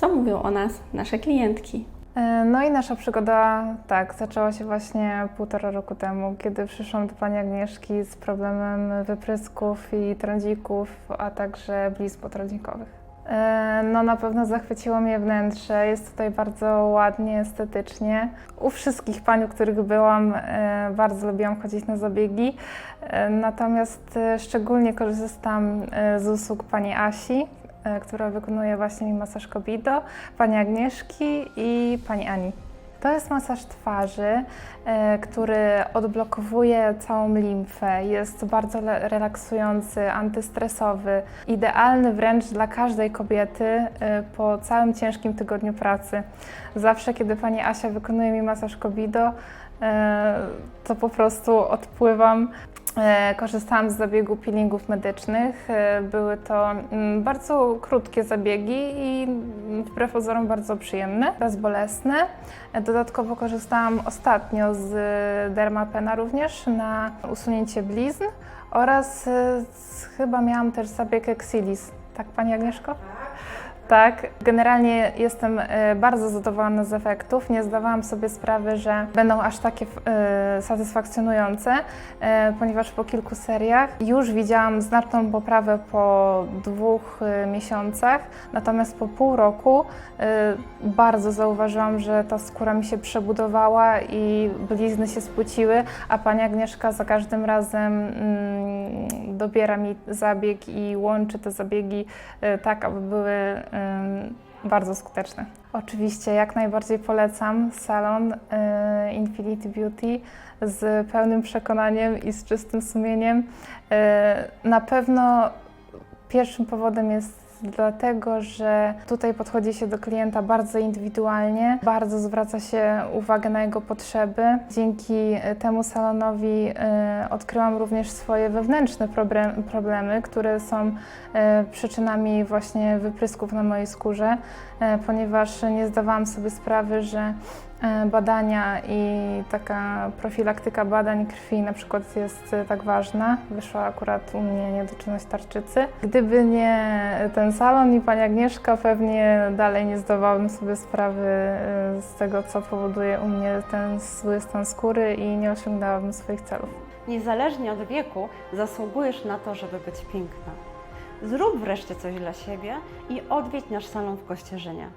Co mówią o nas nasze klientki? E, No i nasza przygoda, tak, zaczęła się właśnie półtora roku temu, kiedy przyszłam do pani Agnieszki z problemem wyprysków i trądzików, a także blizn potrądnikowych. E, No na pewno zachwyciło mnie wnętrze, jest tutaj bardzo ładnie, estetycznie. U wszystkich pań, u których byłam, e, bardzo lubiłam chodzić na zabiegi, natomiast szczególnie korzystam z usług pani Asi, która wykonuje właśnie mi masaż Kobido, pani Agnieszki i pani Ani. To jest masaż twarzy, e, który odblokowuje całą limfę. Jest bardzo relaksujący, antystresowy, idealny wręcz dla każdej kobiety e, po całym ciężkim tygodniu pracy. Zawsze, kiedy pani Asia wykonuje mi masaż Kobido, e, to po prostu odpływam. E, Korzystałam z zabiegu peelingów medycznych. E, Były to mm, bardzo krótkie zabiegi i mm, wbrew pozorom bardzo przyjemne, bezbolesne. E, Dodatkowo korzystałam ostatnio z Dermapena również na usunięcie blizn oraz chyba miałam też zabieg Exilis. Tak, Pani Agnieszko? Tak, generalnie jestem e, bardzo zadowolona z efektów. Nie zdawałam sobie sprawy, że będą aż takie e, satysfakcjonujące, e, ponieważ po kilku seriach już widziałam znaczną poprawę po dwóch miesiącach, natomiast po pół roku bardzo zauważyłam, że ta skóra mi się przebudowała i blizny się spłuciły, a pani Agnieszka za każdym razem mm, dobiera mi zabieg i łączy te zabiegi e, tak, aby były bardzo skuteczne. Oczywiście jak najbardziej polecam salon e, Infinity Beauty z pełnym przekonaniem i z czystym sumieniem. E, Na pewno pierwszym powodem jest dlatego, że tutaj podchodzi się do klienta bardzo indywidualnie, bardzo zwraca się uwagę na jego potrzeby. Dzięki e, temu salonowi e, odkryłam również swoje wewnętrzne problem, problemy, które są e, przyczynami właśnie wyprysków na mojej skórze, ponieważ nie zdawałam sobie sprawy, że badania i taka profilaktyka badań krwi na przykład jest e, tak ważna. Wyszła akurat u mnie niedoczynność tarczycy. Gdyby nie ten salon i pani Agnieszka, pewnie dalej nie zdawałabym sobie sprawy e, z tego, co powoduje u mnie ten zły stan skóry i nie osiągnęłabym swoich celów. Niezależnie od wieku zasługujesz na to, żeby być piękna. Zrób wreszcie coś dla siebie i odwiedź nasz salon w Kościerzynie.